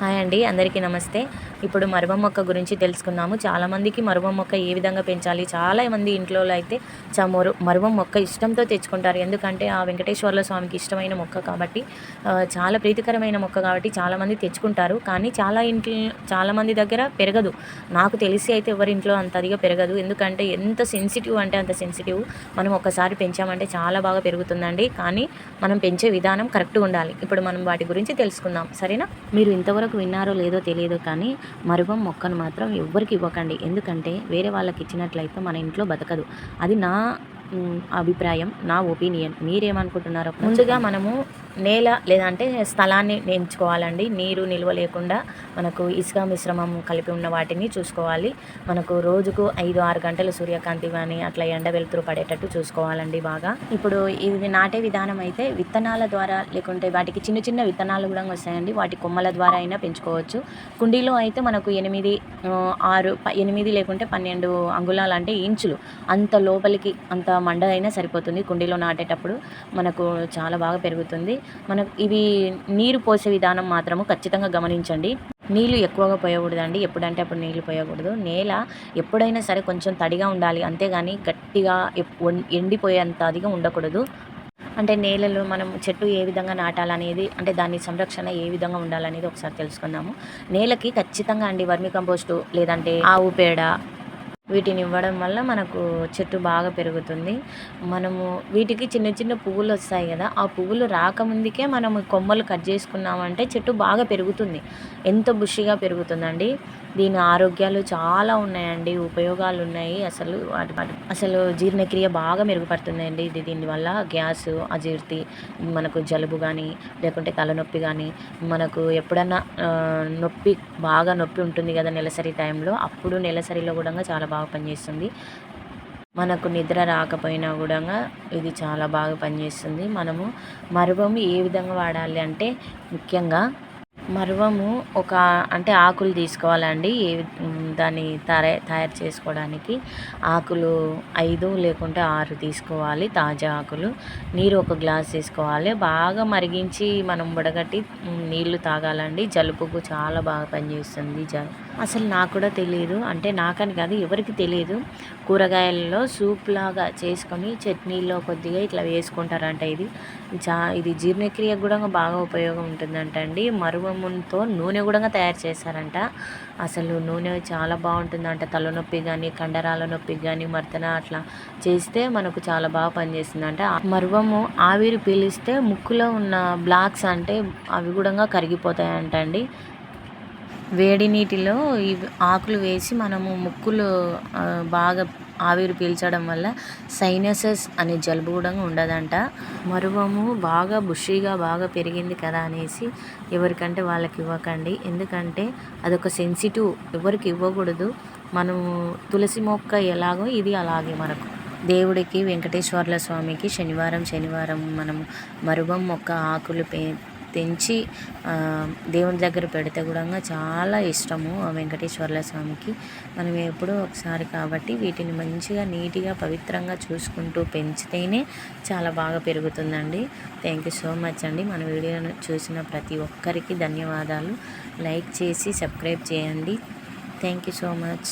Hi అండి అందరికీ నమస్తే. ఇప్పుడు మరువ మొక్క గురించి తెలుసుకుందాము. చాలామందికి మరువ మొక్క ఏ విధంగా పెంచాలి? చాలా మంది ఇంట్లో అయితే చా మరు మరువ మొక్క ఇష్టంతో తెచ్చుకుంటారు. ఎందుకంటే ఆ వెంకటేశ్వర్ల స్వామికి ఇష్టమైన మొక్క కాబట్టి చాలా ప్రీతికరమైన మొక్క కాబట్టి చాలామంది తెచ్చుకుంటారు. కానీ చాలా ఇంట్లో చాలామంది దగ్గర పెరగదు. నాకు తెలిసి అయితే ఎవరి ఇంట్లో అంత అదిగా పెరగదు. ఎందుకంటే ఎంత సెన్సిటివ్ అంటే అంత సెన్సిటివ్ మనం ఒక్కసారి పెంచామంటే చాలా బాగా పెరుగుతుందండి. కానీ మనం పెంచే విధానం కరెక్ట్గా ఉండాలి. ఇప్పుడు మనం వాటి గురించి తెలుసుకుందాం. సరేనా? మీరు ఇంతవరకు విన్నారో లేదో తెలియదు కానీ మరువం మొక్కను మాత్రం ఎవ్వరికి ఇవ్వకండి. ఎందుకంటే వేరే వాళ్ళకి ఇచ్చినట్లయితే మన ఇంట్లో బతకదు. అది నా అభిప్రాయం నా ఒపీనియన్. మీరేమనుకుంటున్నారో ముందుగా మనము నేల లేదంటే స్థలాన్ని ఎంచుకోవాలండి నీరు నిల్వ లేకుండా మనకు ఇసుక మిశ్రమం కలిపి ఉన్న వాటిని చూసుకోవాలి. మనకు రోజుకు ఐదు ఆరు గంటలు సూర్యకాంతి కానీ అట్లా ఎండ వెలుతురు పడేటట్టు చూసుకోవాలండి బాగా. ఇప్పుడు ఇది నాటే విధానం అయితే విత్తనాల ద్వారా లేకుంటే వాటికి చిన్న చిన్న విత్తనాలు కూడా వస్తాయండి. వాటి కొమ్మల ద్వారా అయినా పెంచుకోవచ్చు. కుండీలో అయితే మనకు ఎనిమిది ఆరు ప- ఎనిమిది లేకుంటే పన్నెండు అంగుళాలు అంటే ఇంచులు. అంత లోపలికి అంత మండ అయినా సరిపోతుంది. కుండీలో నాటేటప్పుడు మనకు చాలా బాగా పెరుగుతుంది. మనకు ఇవి నీరు పోసే విధానం మాత్రము ఖచ్చితంగా గమనించండి. నీళ్ళు ఎక్కువగా పోయకూడదండి. ఎప్పుడంటే అప్పుడు నీళ్ళు పోయకూడదు. నేల ఎప్పుడైనా సరే కొంచెం తడిగా ఉండాలి. అంతేగాని గట్టిగా ఎండిపోయేంత అదిగా ఉండకూడదు. అంటే నేలలో మనం చెట్టు ఏ విధంగా నాటాలనేది అంటే దాని సంరక్షణ ఏ విధంగా ఉండాలనేది ఒకసారి తెలుసుకుందాము. నేలకి ఖచ్చితంగా అండి వర్మి కంపోస్టు లేదంటే ఆవు పేడ వీటిని ఇవ్వడం వల్ల మనకు చెట్టు బాగా పెరుగుతుంది. మనము వీటికి చిన్న చిన్న పువ్వులు వస్తాయి కదా ఆ పువ్వులు రాకముందుకే మనము కొమ్మలు కట్ చేసుకున్నామంటే చెట్టు బాగా పెరుగుతుంది. ఎంత బుషిగా పెరుగుతుందండి. దీని ఆరోగ్యాలు చాలా ఉన్నాయండి ఉపయోగాలు ఉన్నాయి. అసలు వాటి వాటి అసలు జీర్ణక్రియ బాగా మెరుగుపడుతుందండి ఇది దీనివల్ల గ్యాస్ అజీర్తి మనకు జలుబు కానీ లేకుంటే తలనొప్పి కానీ మనకు ఎప్పుడన్నా నొప్పి బాగా నొప్పి ఉంటుంది కదా నెలసరి టైంలో అప్పుడు నెలసరిలో కూడా చాలా బాగా పనిచేస్తుంది. మనకు నిద్ర రాకపోయినా కూడా ఇది చాలా బాగా పనిచేస్తుంది. మనము మరుభూమి ఏ విధంగా వాడాలి అంటే ముఖ్యంగా మరువము ఒక అంటే ఆకులు తీసుకోవాలండి. ఏ దాన్ని తయారు తయారు చేసుకోవడానికి ఆకులు ఐదు లేకుంటే ఆరు తీసుకోవాలి తాజా ఆకులు. నీరు ఒక గ్లాస్ తీసుకోవాలి. బాగా మరిగించి మనం వడగట్టి నీళ్ళు తాగాలండి. జలుబుకు చాలా బాగా పనిచేస్తుంది జ అసలు నాకు కూడా తెలియదు అంటే నాకని కాదు ఎవరికి తెలియదు కూరగాయలలో సూప్ లాగా చేసుకొని చట్నీలో కొద్దిగా ఇట్లా వేసుకుంటారంట ఇది. చా ఇది జీర్ణక్రియకు కూడా బాగా ఉపయోగం ఉంటుందంట అండి మరువముతో నూనె కూడా తయారు చేశారంట. అసలు నూనె చాలా బాగుంటుందంట. తలనొప్పి కానీ కండరాల నొప్పి కానీ మర్తన అట్లా చేస్తే మనకు చాలా బాగా పనిచేస్తుందంట. మరువము ఆవిరి పీలిస్తే ముక్కులో ఉన్న బ్లాక్స్ అంటే అవి కూడా కరిగిపోతాయంట అండి వేడి నీటిలో ఈ ఆకులు వేసి మనము ముక్కులు బాగా ఆవిరి పీల్చడం వల్ల సైనసెస్ అనే జలుబు కూడా ఉండదంట. మరువము బాగా బుషీగా బాగా పెరిగింది కదా అనేసి ఎవరికంటే వాళ్ళకి ఇవ్వకండి. ఎందుకంటే అదొక సెన్సిటివ్ ఎవరికి ఇవ్వకూడదు. మనము తులసి మొక్క ఎలాగో ఇది అలాగే మనకు. దేవుడికి వెంకటేశ్వర్ల స్వామికి శనివారం శనివారం మనం మరువం మొక్క ఆకులు పే తెంచి దేవుని దగ్గర పెడితే కూడా చాలా ఇష్టము ఆ వెంకటేశ్వర్ల స్వామికి. మనం ఎప్పుడో ఒకసారి కాబట్టి వీటిని మంచిగా నీట్గా పవిత్రంగా చూసుకుంటూ పెంచితేనే చాలా బాగా పెరుగుతుందండి. థ్యాంక్ యూ సో మచ్ అండి. మన వీడియోను చూసిన ప్రతి ఒక్కరికి ధన్యవాదాలు. లైక్ చేసి సబ్స్క్రైబ్ చేయండి. Thank you so much